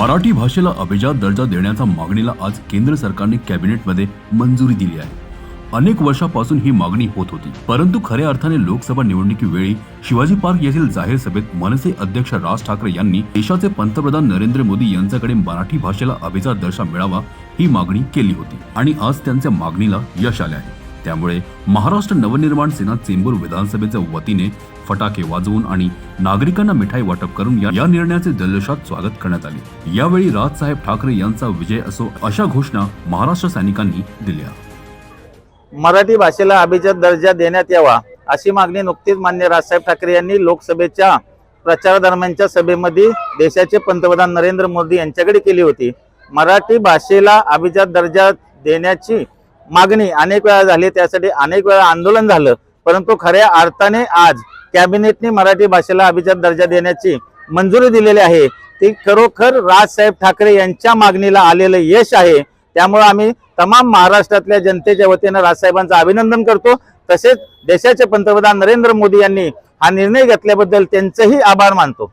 मराठी भाषेला अभिजात दर्जा देण्याच्या मागणीला आज केंद्र सरकारने कॅबिनेटमध्ये मंजुरी दिली आहे. अनेक वर्षापासून ही मागणी होत होती. परंतु खऱ्या अर्थाने लोकसभा निवडणुकीवेळी शिवाजी पार्क येथील जाहीर सभेत मनसे अध्यक्ष राज ठाकरे यांनी देशाचे पंतप्रधान नरेंद्र मोदी यांच्याकडे मराठी भाषेला अभिजात दर्जा मिळावा ही मागणी केली होती आणि आज त्यांच्या मागणीला यश आले आहे. त्यामुळे महाराष्ट्र नवनिर्माण सेना चेंबूर विधानसभेच्या वतीने फटाके वाजवून आणि नागरिकांना मिठाई वाटप करून या- या निर्णयाचे जल्लोषात स्वागत करण्यात आले. यावेळी राजसाहेब ठाकरे यांचा विजय असो अशा घोषणा महाराष्ट्र सैनिकांनी दिल्या. मराठी भाषेला अभिजात दर्जा देण्यात यावा अशी मागणी नुकतीच मान्य राजसाहेब ठाकरे यांनी लोकसभेच्या प्रचारादरम्यानच्या सभेमध्ये देशाचे पंतप्रधान नरेंद्र मोदी यांच्याकडे केली होती. मराठी भाषेला अभिजात दर्जा देण्याची मागणी अनेक वेळा झाली त्यासाठी अनेक वेळा आंदोलन झालं. परंतु खऱ्या अर्थाने आज कॅबिनेटने मराठी भाषेला अभिजात दर्जा देण्याची मंजुरी दिलेली आहे. ती खरोखर राजसाहेब ठाकरे यांच्या मागणीला आलेलं यश आहे. त्यामुळे आम्ही तमाम महाराष्ट्रातल्या जनतेच्या वतीनं राजसाहेबांचं अभिनंदन करतो. तसेच देशाचे पंतप्रधान नरेंद्र मोदी यांनी हा निर्णय घेतल्याबद्दल त्यांचेही आभार मानतो.